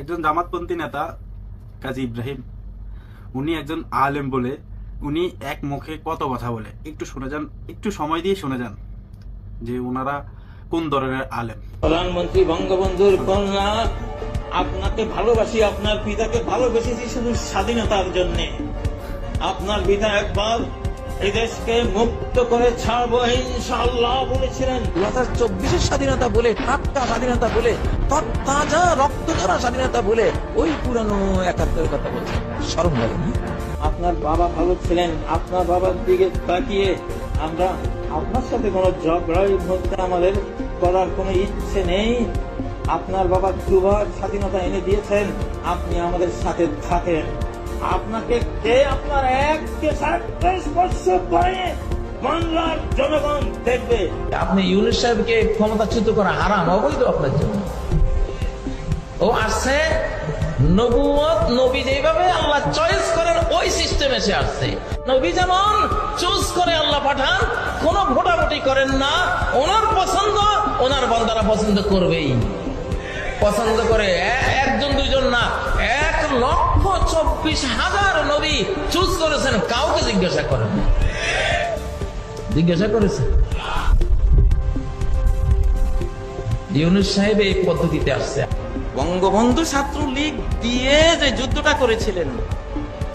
একজন জামাতপন্থী নেতা, কাজী ইব্রাহিম, উনি একজন আলেম বলে, উনি এক মুখে কত কথা বলে? একটু শুনে যান, একটু সময় দিয়ে শুনে যান যে ওনারা কোন ধরনের আলেম। প্রধানমন্ত্রী, বঙ্গবন্ধুর কন্যা, আপনাকে ভালোবাসি, আপনার পিতাকে ভালোবেসেছি শুধু স্বাধীনতার জন্য। আপনার পিতা একবার এই দেশকে মুক্ত করে ছাড়বো ইনশাল্লাহ বলেছিলেন। দু হাজার চব্বিশের স্বাধীনতা বলে টাটকা স্বাধীনতা বলে তাজা রক্ত ঝরা স্বাধীনতা বলে ওই পুরানো একাত্তরের কথা বলছে। সরম লাগে না আপনার বাবা ভালো ছিলেন আপনার বাবার দিকে তাকিয়ে আমরা আপনার সাথে কোনো ঝগড়াই মধ্যে আমাদের করার কোনো ইচ্ছে নেই। আপনার বাবা দুবার স্বাধীনতা এনে দিয়েছেন আপনি আমাদের সাথে থাকেন। আপনাকে কে আপনার এককে সাতত্রিশ বছর পরে বাংলার জনগণ দেখবে? আপনি ইউনুস সাহেবকে ক্ষমতাচ্যুত করা হারাম, অবৈধ আপনার জন্য। ও আসছে নবুয়ত নবী যেভাবে আল্লাহ চয়েস করেন, ওই সিস্টেমে সে আসছে। নবী যেমন চুজ করে আল্লাহ পাঠান, কোন ভোটাভুটি করেন না, ওনার পছন্দ, ওনার বন্দারা পছন্দ করবেই। পছন্দ করে একজন, দুইজন না, এক লক্ষ চব্বিশ হাজার নবী চুজ করেছেন, কাউকে জিজ্ঞাসা করেন জিজ্ঞাসা করেছে ইউনুস সাহেব এই পদ্ধতিতে আসছে। বঙ্গবন্ধু দিয়ে যে যুদ্ধটা করেছিলেন,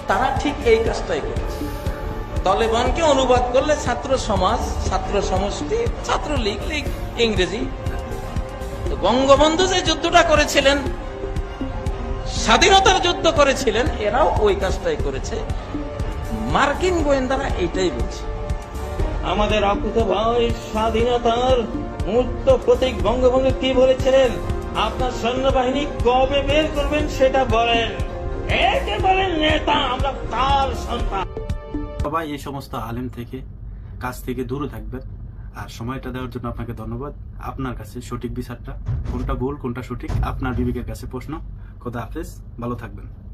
তারা ঠিক এই কাজটাই করেছে। তলেবানকে অনুবাদ করলে ছাত্র সমাজ, ছাত্র সমষ্টি, ছাত্রলীগ, লীগ, ইংরেজি। বঙ্গবন্ধু যে যুদ্ধটা করেছিলেন স্বাধীনতার যুদ্ধ করেছিলেন এরাও ওই কাজটাই করেছে। মার্কিন গোয়েন্দারা এইটাই বলছে। আমাদের অকুত ভাই স্বাধীনতার মূর্ত প্রতীক বঙ্গবন্ধু কি বলেছিলেন? আপনার সৈন্যবাহিনী কবে বের করবেন সেটা বলেন। একে বলেন নেতা আমরা তার সন্তান। সবাই এই সমস্ত আলেম থেকে কাছ থেকে দূরে থাকবেন। আর সময়টা দেওয়ার জন্য আপনাকে ধন্যবাদ। আপনার কাছে সঠিক বিচারটা, কোনটা ভুল, কোনটা সঠিক, আপনার বিবেকের কাছে প্রশ্ন। খোদা হাফেজ, ভালো থাকবেন।